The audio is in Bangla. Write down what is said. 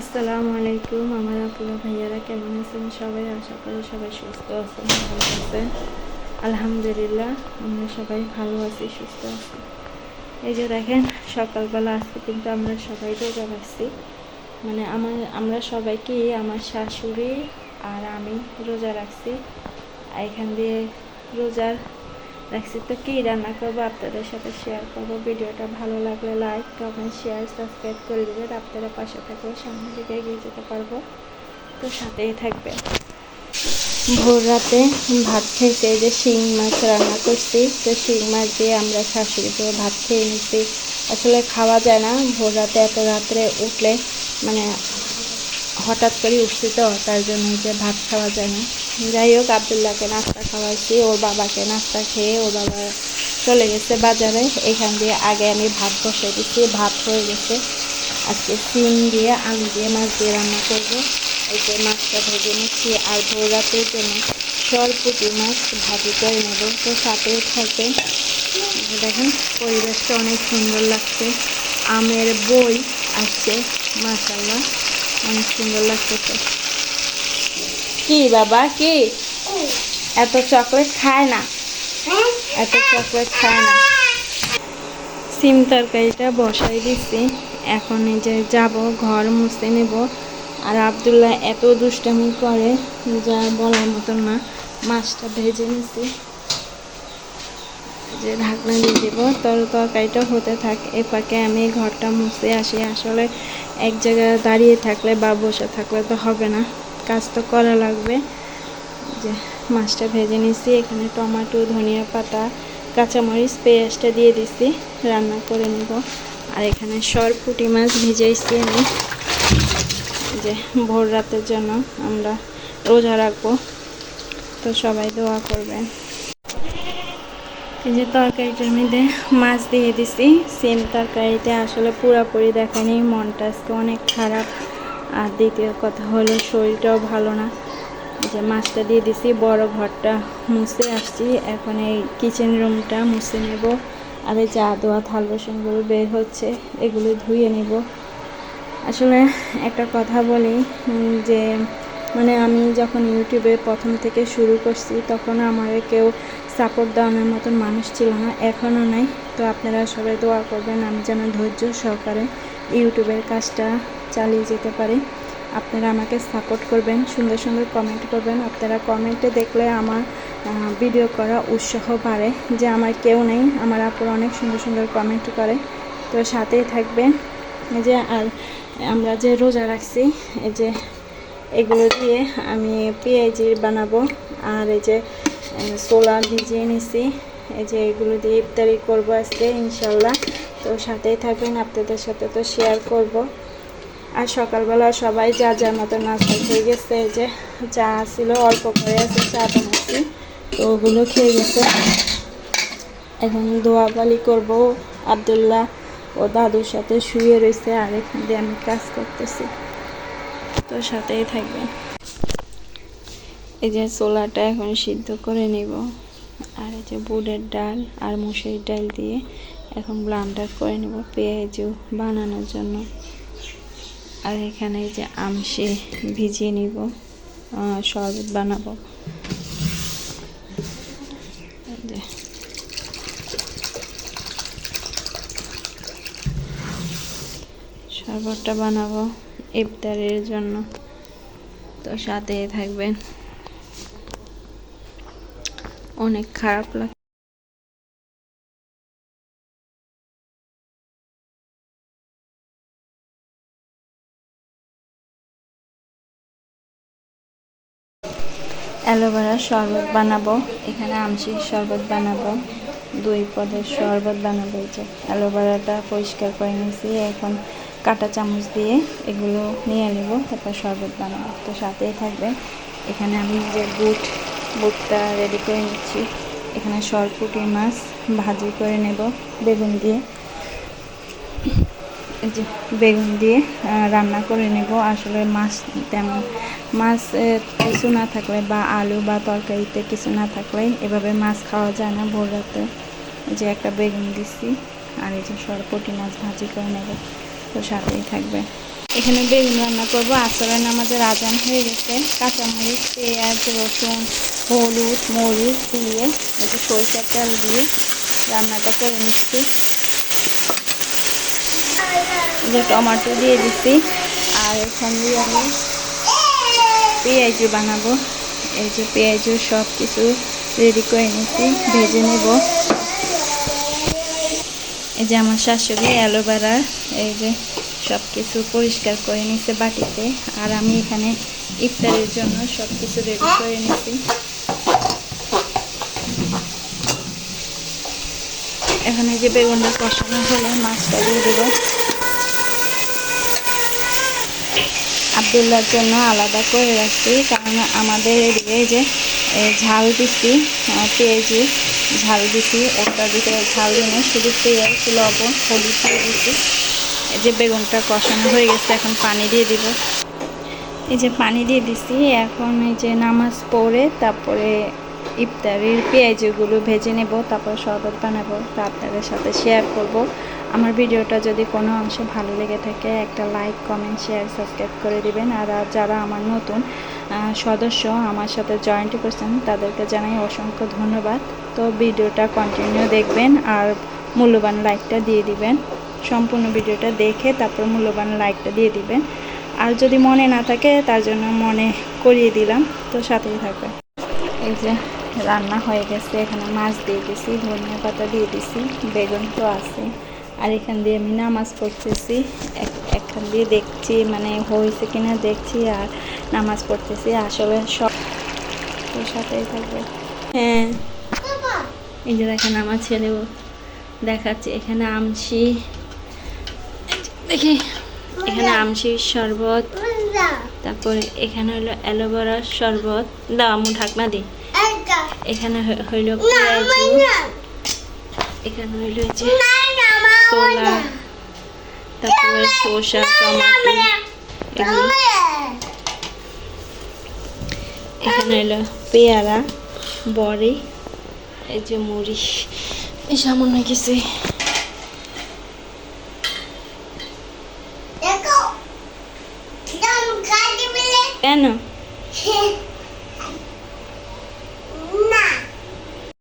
আসসালামু আলাইকুম আমার আপুরা ভাইয়ারা, কেমন আছেন সবাই? আশা করি সবাই সুস্থ আছেন, ভালো আছেন। আলহামদুলিল্লাহ, আমরা সবাই ভালো আছি, সুস্থ আছি। এই যে দেখেন, সকালবেলা আজকে কিন্তু আমরা সবাই রোজা রাখছি। মানে আমার, আমরা সবাইকে, আমার শাশুড়ি আর আমি রোজা রাখছি। এখান দিয়ে রোজার রাখছি তো কী? রান্না করব, আপনাদের সাথে শেয়ার করব। ভিডিওটা ভালো লাগলে লাইক কমেন্ট শেয়ার সাবস্ক্রাইব করে দেবেন। আপনারা পাশে থাকলে সামনের দিকে এগিয়ে যেতে পারব। তো সাথেই থাকবে। ভোর রাতে ভাত খেয়েছে যে শিং মাছ রান্না করছি। তো শিং মাছ দিয়ে আমরা শাশুড়ি করে ভাত খেয়ে নিচ্ছি আসলে খাওয়া যায় না। ভোর রাতে এত রাত্রে উঠলে মানে হঠাৎ করে উঠছি তো, তার জন্য যে ভাত খাওয়া যায় না। যাই হোক, আবদুল্লাহকে নাস্তা খাওয়াইছি, ওর বাবাকে নাস্তা খেয়ে ওর বাবা চলে গেছে বাজারে। এখান দিয়ে আগে আমি ভাত বসে দিচ্ছি ভাত হয়ে গেছে। আজকে সিম দিয়ে, আলু দিয়ে মাছ দিয়ে রান্না করব। এই যে মাছটা ভেজে নিচ্ছি, আর ভোর রাতের জন্য সরপুটি মাছ ভাজি করে নেব। তো সাথেও থাকে দেখেন পরিবেশটা অনেক সুন্দর লাগছে। আমের বই আসছে মাসাল্লাহ অনেক সুন্দর লাগতেছে। কি বাবা, কি? এত চকলেট খায় না। এত চকলেট খায় না। সিম তরকারিটা বসাই দিচ্ছি এখন এই যে যাব, ঘর মুছে নেব। আর আবদুল্লাহ এত দুষ্টামি করে, যা বলার মতন না, মাছটা ভেজে নিছি। যে ঢাকনা দিয়ে দিব। তর, তরকারিটা হতে থাক, এ পাকে আমি ঘরটা মুছে আসি। আসলে এক জায়গায় দাঁড়িয়ে থাকলে বা বসে থাকলে তো হবে না। কাজ তো করা লাগবে। যে মাছটা ভেজে নিছি, এখানে টমেটো, ধনিয়া পাতা, কাঁচামরিচ, পেঁয়াজটা দিয়ে দিছি, রান্না করে নেব। আর এখানে সর সরপুটি মাছ ভিজাইছি আমি। যে ভোর রাতের জন্য আমরা রোজা রাখব, তো সবাই দোয়া করবেন। এই যে তরকারিটার মধ্যে মাছ দিয়ে দিছি, সেম তরকারিতে আসলে পুরাপুরি দেখেনি, মনটা আজকে অনেক খারাপ। আর দ্বিতীয় কথা হলো শরীরটাও ভালো না। যে মাছটা দিয়ে দিছি, বড় ঘরটা মুছে আসছি। এখন এই কিচেন রুমটা মুছে নেব। আর এই যে আদোয়া থাল বাসনগুলো বের হচ্ছে, এগুলো ধুয়ে নেব। আসলে একটা কথা বলি যে মানে আমি যখন ইউটিউবে প্রথম থেকে শুরু করছি, তখন আমার কেউ সাপোর্ট দেওয়ানোর মতন মানুষ ছিল না, এখনও নাই। তো আপনারা সবাই দোয়া করবেন, আমি যেন ধৈর্য সহকারে ইউটিউবের কাজটা চালিয়ে যেতে পারি। আপনারা আমাকে সাপোর্ট করবেন, সুন্দর সুন্দর কমেন্ট করবেন। আপনারা কমেন্টে দেখলে আমার ভিডিও করা উৎসাহ বাড়ে যে আমার কেউ নেই, আমার আপুর অনেক সুন্দর সুন্দর কমেন্ট করে। তো সাথেই থাকবেন। যে, আর আমরা যে রোজা রাখছি, এই যে এগুলো দিয়ে আমি পেঁয়াজি বানাবো। আর এই যে ছোলা ভিজিয়ে নিছি। এই যে এগুলো দিয়ে ইফতারি করব আজকে, ইনশাল্লাহ। তো সাথেই থাকবেন, আপনাদের সাথে তো শেয়ার করব। আর সকালবেলা সবাই যা যার মতো নাস্তা খেয়ে গেছে যে চা ছিল, অল্প করে আছে, চা বানাচ্ছি। তো ওগুলো খেয়ে গেছে। এখন দোয়াবালি করব আবদুল্লাহ, ও দাদুর সাথে শুয়ে রয়েছে আর এখান দিয়ে আমি কাজ করতেছি। তো সাথেই থাকবে। এই যে ছোলাটা এখন সিদ্ধ করে নিব। আর এই যে বুটের ডাল আর মুসুরির ডাল দিয়ে এখন ব্লান্ডার করে নেব পেঁয়াজু বানানোর জন্য। আর এখানে যে আমসি ভিজিয়ে নিব শরবত বানাবো। শরবতটা বানাবো ইফতারের জন্য। তো সাথে থাকবেন। অনেক খারাপ লাগ অ্যালোভেরার শরবত বানাবো। এখানে আমশির শরবত বানাবো। দুই পদের শরবত বানাবো। এই যে অ্যালোভেরাটা পরিষ্কার করে নিয়েছি। এখন কাঁটা চামচ দিয়ে এগুলো নিয়ে নেব, তারপর শরবত বানাবো। তো সাথেই থাকবে। এখানে আমি যে বুট, বুটটা রেডি করে নিচ্ছি। এখানে সরপুটি মাছ ভাজি করে নেব, বেগুন দিয়ে। এই যে বেগুন দিয়ে রান্না করে নেব। আসলে মাছ তেমন মাছ কিছু না থাকলে বা আলু বা তরকারিতে কিছু না থাকলে এভাবে মাছ খাওয়া যায় না। ভোর রাতে যে একটা বেগুন দিচ্ছি আর এই যে সরপটি মাছ ভাজি করে নেব। তো সাথেই থাকবে। এখানে বেগুন রান্না করব। আসরের নামাজের আজান হয়ে গেছে। কাঁচামরিচ, পেঁয়াজ, রসুন, হলুদ, মরিচ দিয়ে একটু সরষের তেল দিয়ে রান্নাটা করে নিচ্ছি। যে টমেটো দিয়ে দিচ্ছি আর এখান দিয়ে আমি পেঁয়াজু বানাবো। এই যে পেঁয়াজু সব কিছু রেডি করে নিচ্ছি ভেজে নেব। এই যে আমার শাশুড়ি অ্যালোভেরা এই যে সব কিছু পরিষ্কার করে নিচ্ছে বাটিতে। আর আমি এখানে ইফতারের জন্য সব কিছু রেডি করে নিচ্ছি এখানে যে বেগুনটা কষানো হলে, মাছটা দিয়ে দেবো। আবদুল্লার জন্য আলাদা করে রাখছি কারণ আমাদের এদিকে যে ঝাল দিছি পেঁয়াজি ঝাল দিছি ওটার ভিতরে ঝাল দিই না, শুধু পেঁয়াজ লবণ হলুদ দিয়ে দিছি এই যে বেগুনটা কষানো হয়ে গেছে এখন পানি দিয়ে দিব। এই যে পানি দিয়ে দিছি এখন এই যে নামাজ পড়ে তারপরে ইফতারির পেঁয়াজগুলো ভেজে নেব তারপর শরবত বানাবো আপনাদের সাথে শেয়ার করব। আমার ভিডিওটা যদি কোনো অংশে ভালো লেগে থাকে, একটা লাইক কমেন্ট শেয়ার সাবস্ক্রাইব করে দিবেন। আর যারা আমার নতুন সদস্য আমার সাথে জয়েন্ট করছেন, তাদেরকে জানাই অসংখ্য ধন্যবাদ। তো ভিডিওটা কন্টিনিউ দেখবেন আর মূল্যবান লাইকটা দিয়ে দিবেন। সম্পূর্ণ ভিডিওটা দেখে তারপর মূল্যবান লাইকটা দিয়ে দিবেন। আর যদি মনে না থাকে, তার জন্য মনে করিয়ে দিলাম। তো সাথেই থাকবে এই যে রান্না হয়ে গেছে, এখানে মাছ দিয়ে দিছি, ধনিয়া পাতা দিয়ে দিছি, বেগুন তো আছে। আর এখান দিয়ে আমি নামাজ পড়তেছি। এক- এখান দিয়ে দেখছি মানে হয়েছে কিনা দেখছি আর নামাজ পড়তেছি। আসলে সব তো সাথেই থাকবে। হ্যাঁ। এই যে দেখেন আমার ছেলেও দেখাচ্ছে। এখানে আমসি দেখি এখানে আমসির শরবত তারপরে এখানে হলো অ্যালোভেরার শরবত। দাও আমু ঢাকনা দি। এখানে হইল পেঁয়াজু। এখানে হইল যে ছোলা তারপরে শসা টমাটো এগুলো। এখানে হলো পেয়ারা বড়ি এই যে মুড়ি। এই সামান্য কিছু কেন?